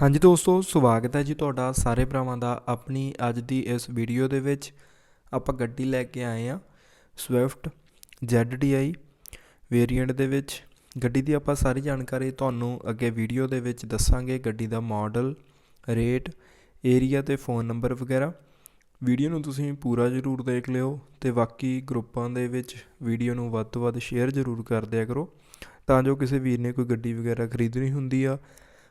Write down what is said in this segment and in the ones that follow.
ਹਾਂਜੀ ਦੋਸਤੋ, ਸਵਾਗਤ ਹੈ ਜੀ ਤੁਹਾਡਾ ਸਾਰੇ ਭਰਾਵਾਂ ਦਾ ਆਪਣੀ ਅੱਜ ਦੀ ਇਸ ਵੀਡੀਓ ਦੇ ਵਿੱਚ। ਆਪਾਂ ਗੱਡੀ ਲੈ ਕੇ ਆਏ ਆ ਸਵਿਫਟ ZDI ਵੇਰੀਐਂਟ ਦੇ ਵਿੱਚ। ਗੱਡੀ ਦੀ ਆਪਾਂ ਸਾਰੀ ਜਾਣਕਾਰੀ ਤੁਹਾਨੂੰ ਅੱਗੇ ਵੀਡੀਓ ਦੇ ਵਿੱਚ ਦੱਸਾਂਗੇ। ਗੱਡੀ ਦਾ ਮਾਡਲ ਰੇਟ ਏਰੀਆ ਤੇ ਫੋਨ ਨੰਬਰ ਵਗੈਰਾ। ਵੀਡੀਓ ਨੂੰ ਤੁਸੀਂ ਪੂਰਾ ਜ਼ਰੂਰ ਦੇਖ ਲਿਓ ਤੇ ਬਾਕੀ ਗਰੁੱਪਾਂ ਦੇ ਵਿੱਚ ਵੀਡੀਓ ਨੂੰ ਵੱਧ ਤੋਂ ਵੱਧ ਸ਼ੇਅਰ ਜ਼ਰੂਰ ਕਰ ਦਿਆ ਕਰੋ। ਤਾਂ ਜੋ ਕਿਸੇ ਵੀਰ ਨੇ ਕੋਈ ਗੱਡੀ ਵਗੈਰਾ ਖਰੀਦਣੀ ਹੁੰਦੀ ਆ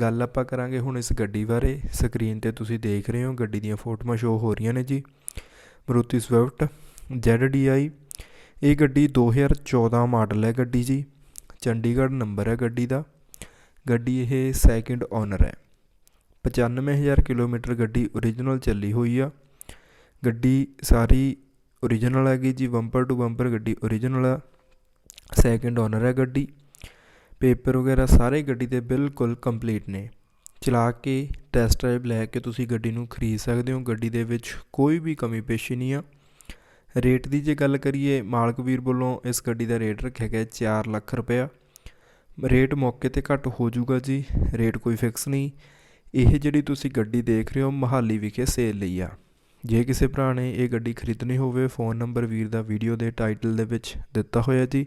ਗੱਲ ਆਪਾਂ ਕਰਾਂਗੇ ਹੁਣ ਇਸ ਗੱਡੀ ਬਾਰੇ। ਸਕਰੀਨ ਤੇ ਤੁਸੀਂ ਦੇਖ ਰਹੇ ਹੋ, ਗੱਡੀ ਦੀਆਂ ਫੋਟੋਆਂ ਸ਼ੋ ਹੋ ਰਹੀਆਂ ਨੇ ਜੀ। ਮਰੂਤੀ ਸਵਿਫਟ ZDI ਇਹ ਗੱਡੀ 2014 ਮਾਡਲ ਹੈ ਗੱਡੀ ਜੀ। ਚੰਡੀਗੜ੍ਹ ਨੰਬਰ ਹੈ ਗੱਡੀ ਦਾ। ਗੱਡੀ ਇਹ ਸੈਕਿੰਡ ਓਨਰ ਹੈ। 95000 ਕਿਲੋਮੀਟਰ ਗੱਡੀ ਓਰੀਜਨਲ ਚੱਲੀ ਹੋਈ ਆ। ਗੱਡੀ ਸਾਰੀ ਓਰੀਜਨਲ ਹੈਗੀ ਜੀ ਬੰਪਰ ਟੂ ਬੰਪਰ ਗੱਡੀ ਓਰੀਜਨਲ ਆ। ਸੈਕਿੰਡ ਓਨਰ ਹੈ ਗੱਡੀ। ਪੇਪਰ ਵਗੈਰਾ ਸਾਰੇ ਗੱਡੀ ਦੇ ਬਿਲਕੁਲ ਕੰਪਲੀਟ ਨੇ। ਚਲਾ ਕੇ ਟੈਸਟ ਡਰਾਈਵ ਲੈ ਕੇ ਤੁਸੀਂ ਗੱਡੀ ਨੂੰ ਖਰੀਦ ਸਕਦੇ ਹੋ। ਗੱਡੀ ਦੇ ਵਿੱਚ ਕੋਈ ਵੀ ਕਮੀ ਪੇਸ਼ੀ ਨਹੀਂ ਆ। ਰੇਟ ਦੀ ਜੇ ਗੱਲ ਕਰੀਏ, ਮਾਲਕ ਵੀਰ ਵੱਲੋਂ ਇਸ ਗੱਡੀ ਦਾ ਰੇਟ ਰੱਖਿਆ ਗਿਆ 4 ਲੱਖ ਰੁਪਇਆ। ਰੇਟ ਮੌਕੇ ਤੇ ਘੱਟ ਹੋ ਜਾਊਗਾ ਜੀ, ਰੇਟ ਕੋਈ ਫਿਕਸ ਨਹੀਂ। ਇਹ ਜਿਹੜੀ ਤੁਸੀਂ ਗੱਡੀ ਦੇਖ ਰਹੇ ਹੋ, ਮਹਾਲੀ ਵਿਖੇ ਸੇਲ ਲਈ ਆ। ਜੇ ਕਿਸੇ ਭਰਾ ਨੇ ਇਹ ਗੱਡੀ ਖਰੀਦਣੀ ਹੋਵੇ ਫੋਨ ਨੰਬਰ ਵੀਰ ਦਾ ਵੀਡੀਓ ਦੇ ਟਾਈਟਲ ਦੇ ਵਿੱਚ ਦਿੱਤਾ ਹੋਇਆ ਜੀ।